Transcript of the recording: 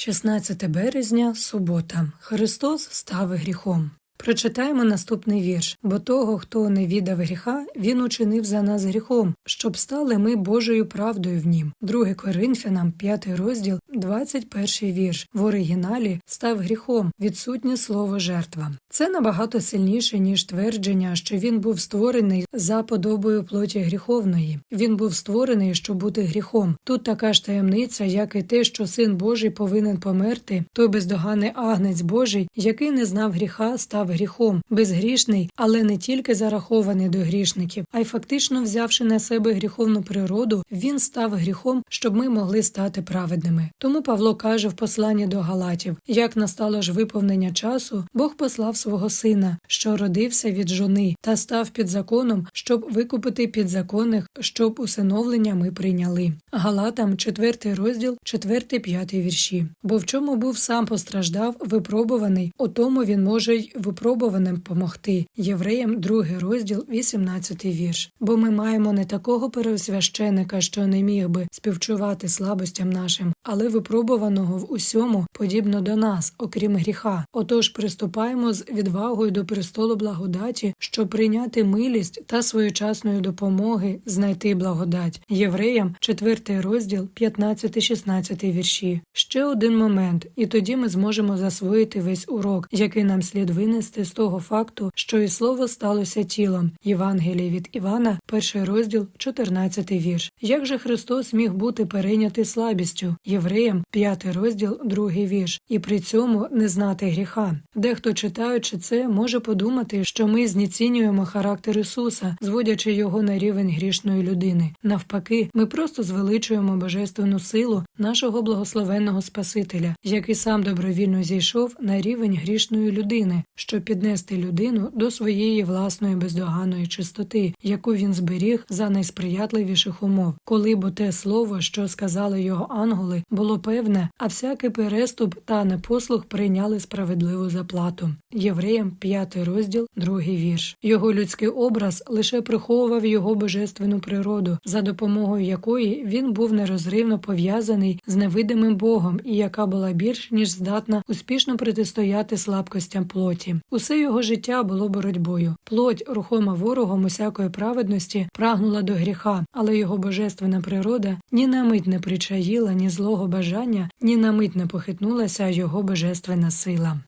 16 березня, субота. Христос став гріхом. Прочитаємо наступний вірш, бо того, хто не віддав гріха, він учинив за нас гріхом, щоб стали ми Божою правдою в нім. 2 Коринфянам, 5 розділ, 21 вірш. В оригіналі став гріхом, відсутнє слово жертва. Це набагато сильніше, ніж твердження, що він був створений за подобою плоті гріховної. Він був створений, щоб бути гріхом. Тут така ж таємниця, як і те, що син Божий повинен померти, той бездоганний агнець Божий, який не знав гріха, став гріхом, безгрішний, але не тільки зарахований до грішників, а й фактично взявши на себе гріховну природу, він став гріхом, щоб ми могли стати праведними. Тому Павло каже в посланні до Галатів: як настало ж виповнення часу, Бог послав свого сина, що родився від жони, та став під законом, щоб викупити підзаконних, щоб усиновлення ми прийняли. Галатам, 4 розділ, 4-5 вірші. Бо в чому був сам постраждав, випробуваний, у тому він може й випробуваним помогти. Євреям, 2 розділ, 18 вірш. Бо ми маємо не такого пересвященика, що не міг би співчувати слабостям нашим, але випробуваного в усьому подібно до нас, окрім гріха. Отож приступаємо з відвагою до престолу благодаті, щоб прийняти милість та своєчасної допомоги знайти благодать. Євреям, 4 розділ, 15-16 вірші. Ще один момент, і тоді ми зможемо засвоїти весь урок, який нам слід винести з того факту, що і слово сталося тілом. Євангеліє від Івана, перший розділ, 14 вірш. Як же Христос міг бути перейнятий слабістю? Євреям, 5 розділ, 2 вірш, і при цьому не знати гріха. Дехто читаючи це, може подумати, що ми знецінюємо характер Ісуса, зводячи його на рівень грішної людини. Навпаки, ми просто звеличуємо божественну силу нашого благословенного Спасителя, який сам добровільно зійшов на рівень грішної людини, щоб піднести людину до своєї власної бездоганної чистоти, яку він зберіг за найсприятливіших умов, коли бо те слово, що сказали його ангели, було певне, а всякий переступ та непослух прийняли справедливу заплату. Євреям 5 розділ, 2 вірш. Його людський образ лише приховував його божественну природу, за допомогою якої він був нерозривно пов'язаний з невидимим Богом, і яка була більш ніж здатна успішно протистояти слабкостям плоті. Усе його життя було боротьбою. Плоть, рухома ворогом усякої праведності, прагнула до гріха, але його божественна природа ні на мить не причаїла ні злого бажання, ні на мить не похитнулася його божественна сила.